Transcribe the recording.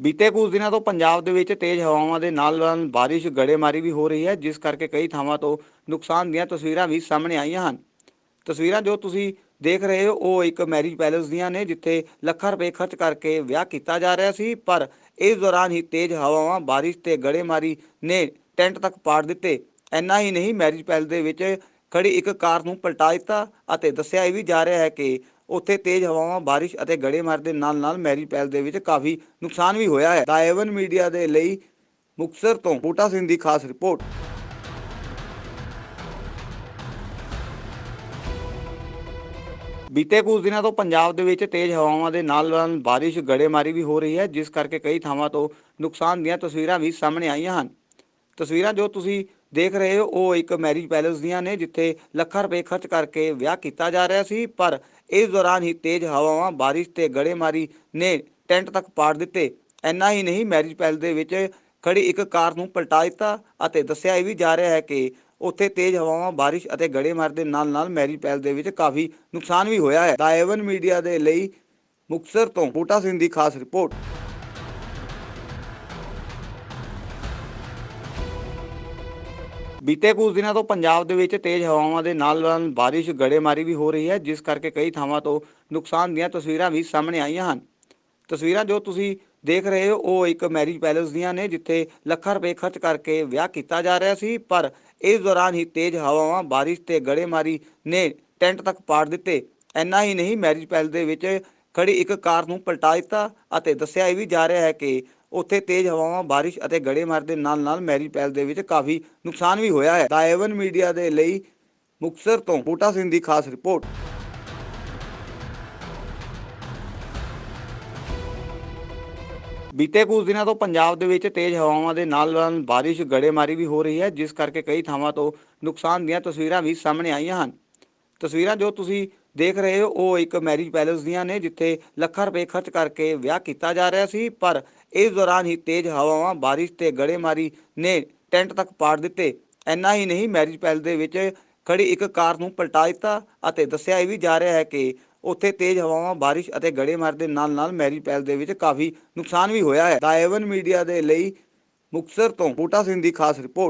ਬੀਤੇ ਕੁਝ ਦਿਨਾਂ ਤੋਂ ਪੰਜਾਬ ਦੇ ਵਿੱਚ ਤੇਜ਼ ਹਵਾਵਾਂ ਦੇ ਨਾਲ ਨਾਲ ਬਾਰਿਸ਼, ਗੜੇਮਾਰੀ ਵੀ ਹੋ ਰਹੀ ਹੈ, ਜਿਸ ਕਰਕੇ ਕਈ ਥਾਵਾਂ ਤੋਂ ਨੁਕਸਾਨ ਦੀਆਂ ਤਸਵੀਰਾਂ ਵੀ ਸਾਹਮਣੇ ਆਈਆਂ ਹਨ। ਤਸਵੀਰਾਂ ਜੋ ਤੁਸੀਂ ਦੇਖ ਰਹੇ ਹੋ, ਉਹ ਇੱਕ ਮੈਰਿਜ ਪੈਲੇਸ ਦੀਆਂ ਨੇ, ਜਿੱਥੇ ਲੱਖਾਂ ਰੁਪਏ ਖਰਚ ਕਰਕੇ ਵਿਆਹ ਕੀਤਾ ਜਾ ਰਿਹਾ ਸੀ, ਪਰ ਇਸ ਦੌਰਾਨ ਹੀ ਤੇਜ਼ ਹਵਾਵਾਂ, ਬਾਰਿਸ਼ ਤੇ ਗੜੇਮਾਰੀ ਨੇ ਟੈਂਟ ਤੱਕ ਪਾੜ ਦਿੱਤੇ। ਇੰਨਾ ਹੀ ਨਹੀਂ, ਮੈਰਿਜ ਪੈਲੇਸ ਦੇ ਵਿੱਚ ਖੜੀ ਇੱਕ ਕਾਰ ਨੂੰ ਪਲਟਾ ਦਿੱਤਾ ਅਤੇ ਦੱਸਿਆ ਇਹ ਵੀ ਜਾ ਰਿਹਾ ਹੈ ਕਿ ਉੱਥੇ ਤੇਜ਼ ਹਵਾਵਾਂ, ਬਾਰਿਸ਼ ਅਤੇ ਗੜੇਮਾਰੀ ਦੇ ਨਾਲ ਨਾਲ ਮੈਰਿਜ ਪੈਲੇਸ ਦੇ ਵਿੱਚ ਕਾਫੀ ਨੁਕਸਾਨ ਵੀ ਹੋਇਆ ਹੈ। ਦਾ ਮੀਡੀਆ ਦੇ ਲਈ ਮੁਕਤਸਰ ਤੋਂ ਬੂਟਾ ਸਿੰਘ ਦੀ ਖਾਸ ਰਿਪੋਰਟ। ਬੀਤੇ ਕੁਝ ਦਿਨਾਂ ਤੋਂ ਪੰਜਾਬ ਦੇ ਵਿੱਚ ਤੇਜ਼ ਹਵਾਵਾਂ ਦੇ ਨਾਲ ਨਾਲ ਬਾਰਿਸ਼, ਗੜੇਮਾਰੀ ਵੀ ਹੋ ਰਹੀ ਹੈ, ਜਿਸ ਕਰਕੇ ਕਈ ਥਾਵਾਂ ਤੋਂ ਨੁਕਸਾਨ ਦੀਆਂ ਤਸਵੀਰਾਂ ਵੀ ਸਾਹਮਣੇ ਆਈਆਂ ਹਨ। ਤਸਵੀਰਾਂ ਜੋ ਤੁਸੀਂ ਦੇਖ ਰਹੇ ਹੋ, ਉਹ ਇੱਕ ਮੈਰਿਜ ਪੈਲੇਸ ਦੀਆਂ ਨੇ, ਜਿੱਥੇ ਲੱਖਾਂ ਰੁਪਏ ਖਰਚ ਕਰਕੇ ਵਿਆਹ ਕੀਤਾ ਜਾ ਰਿਹਾ ਸੀ, ਪਰ ਇਸ ਦੌਰਾਨ ਹੀ ਤੇਜ਼ ਹਵਾਵਾਂ, ਬਾਰਿਸ਼ ਤੇ ਗੜੇਮਾਰੀ ਨੇ ਟੈਂਟ ਤੱਕ ਪਾੜ ਦਿੱਤੇ। ਇੰਨਾ ਹੀ ਨਹੀਂ ਮੈਰਿਜ ਪੈਲੇਸ ਦੇ ਵਿੱਚ ਖੜੀ ਇੱਕ ਕਾਰ ਨੂੰ ਪਲਟਾ ਦਿੱਤਾ ਅਤੇ ਦੱਸਿਆ ਇਹ ਵੀ ਜਾ ਰਿਹਾ ਹੈ ਕਿ ਉੱਥੇ ਤੇਜ਼ ਹਵਾਵਾਂ, ਬਾਰਿਸ਼ ਅਤੇ ਗੜੇਮਾਰੀ ਦੇ ਨਾਲ ਨਾਲ ਮੈਰਿਜ ਪੈਲੇਸ ਦੇ ਵਿੱਚ ਕਾਫੀ ਨੁਕਸਾਨ ਵੀ ਹੋਇਆ ਹੈ। ਦਾਇਵਨ ਮੀਡੀਆ ਦੇ ਲਈ ਮੁਕਤਸਰ ਤੋਂ ਬੂਟਾ ਸਿੰਘ ਦੀ ਖਾਸ ਰਿਪੋਰਟ। ਬੀਤੇ ਕੁਝ ਦਿਨਾਂ ਤੋਂ ਪੰਜਾਬ ਦੇ ਵਿੱਚ ਤੇਜ਼ ਹਵਾਵਾਂ ਦੇ ਨਾਲ ਨਾਲ ਬਾਰਿਸ਼, ਗੜੇਮਾਰੀ ਵੀ ਹੋ ਰਹੀ ਹੈ, ਜਿਸ ਕਰਕੇ ਕਈ ਥਾਵਾਂ ਤੋਂ ਨੁਕਸਾਨ ਦੀਆਂ ਤਸਵੀਰਾਂ ਵੀ ਸਾਹਮਣੇ ਆਈਆਂ ਹਨ। ਤਸਵੀਰਾਂ ਜੋ ਤੁਸੀਂ ਦੇਖ ਰਹੇ ਹੋ, ਉਹ ਇੱਕ ਮੈਰਿਜ ਪੈਲੇਸ ਦੀਆਂ ਨੇ, ਜਿੱਥੇ ਲੱਖਾਂ ਰੁਪਏ ਖਰਚ ਕਰਕੇ ਵਿਆਹ ਕੀਤਾ ਜਾ ਰਿਹਾ ਸੀ, ਪਰ ਇਸ ਦੌਰਾਨ ਹੀ ਤੇਜ਼ ਹਵਾਵਾਂ, ਬਾਰਿਸ਼ ਤੇ ਗੜੇਮਾਰੀ ਨੇ ਟੈਂਟ ਤੱਕ ਪਾੜ ਦਿੱਤੇ। ਇੰਨਾ ਹੀ ਨਹੀਂ, ਮੈਰਿਜ ਪੈਲੇਸ ਦੇ ਵਿੱਚ ਖੜੀ ਇੱਕ ਕਾਰ ਨੂੰ ਪਲਟਾ ਦਿੱਤਾ ਅਤੇ ਦੱਸਿਆ ਇਹ ਵੀ ਜਾ ਰਿਹਾ ਹੈ ਕਿ ਉੱਥੇ ਤੇਜ਼ ਹਵਾਵਾਂ, ਬਾਰਿਸ਼ ਅਤੇ ਗੜੇਮਾਰੀ ਦੇ ਨਾਲ ਨਾਲ ਮੈਰੀ ਪੈਲੇਸ ਦੇ ਵਿੱਚ ਕਾਫੀ ਨੁਕਸਾਨ ਵੀ ਹੋਇਆ ਹੈ। ਦਾ ਮੀਡੀਆ ਦੇ ਲਈ ਮੁਕਤਸਰ ਤੋਂ ਬੂਟਾ ਸਿੰਘ ਦੀ ਖਾਸ ਰਿਪੋਰਟ। ਬੀਤੇ ਕੁਝ ਦਿਨਾਂ ਤੋਂ ਪੰਜਾਬ ਦੇ ਵਿੱਚ ਤੇਜ਼ ਹਵਾਵਾਂ ਦੇ ਨਾਲ ਨਾਲ ਬਾਰਿਸ਼ ਗੜੇਮਾਰੀ ਵੀ ਹੋ ਰਹੀ ਹੈ, ਜਿਸ ਕਰਕੇ ਕਈ ਥਾਵਾਂ ਤੋਂ ਨੁਕਸਾਨ ਦੀਆਂ ਤਸਵੀਰਾਂ ਵੀ ਸਾਹਮਣੇ ਆਈਆਂ ਹਨ। ਤਸਵੀਰਾਂ ਜੋ ਤੁਸੀਂ ਦੇਖ ਰਹੇ ਹੋ, ਉਹ ਇੱਕ ਮੈਰਿਜ ਪੈਲੇਸ ਦੀਆਂ ਨੇ, ਜਿੱਥੇ ਲੱਖਾਂ ਰੁਪਏ ਖਰਚ ਕਰਕੇ ਵਿਆਹ ਕੀਤਾ ਜਾ ਰਿਹਾ ਸੀ, ਪਰ ਇਸ ਦੌਰਾਨ ਹੀ ਤੇਜ਼ ਹਵਾਵਾਂ, ਬਾਰਿਸ਼ ਤੇ ਗੜੇਮਾਰੀ ਨੇ ਟੈਂਟ ਤੱਕ ਪਾੜ ਦਿੱਤੇ। ਇੰਨਾ ਹੀ ਨਹੀਂ, ਮੈਰਿਜ ਪੈਲੇਸ ਦੇ ਵਿੱਚ ਖੜੀ ਇੱਕ ਕਾਰ ਨੂੰ ਪਲਟਾ ਦਿੱਤਾ ਅਤੇ ਦੱਸਿਆ ਇਹ ਵੀ ਜਾ ਰਿਹਾ ਹੈ ਕਿ ਉੱਥੇ ਤੇਜ਼ ਹਵਾਵਾਂ, ਬਾਰਿਸ਼ ਅਤੇ ਗੜੇਮਾਰੀ ਦੇ ਨਾਲ ਨਾਲ ਮੈਰਿਜ ਪੈਲੇਸ ਦੇ ਵਿੱਚ ਕਾਫੀ ਨੁਕਸਾਨ ਵੀ ਹੋਇਆ ਹੈ। ਦਾਇਵਨ ਮੀਡੀਆ ਦੇ ਲਈ ਮੁਕਤਸਰ ਤੋਂ ਬੂਟਾ ਸਿੰਘ ਦੀ ਖਾਸ ਰਿਪੋਰਟ।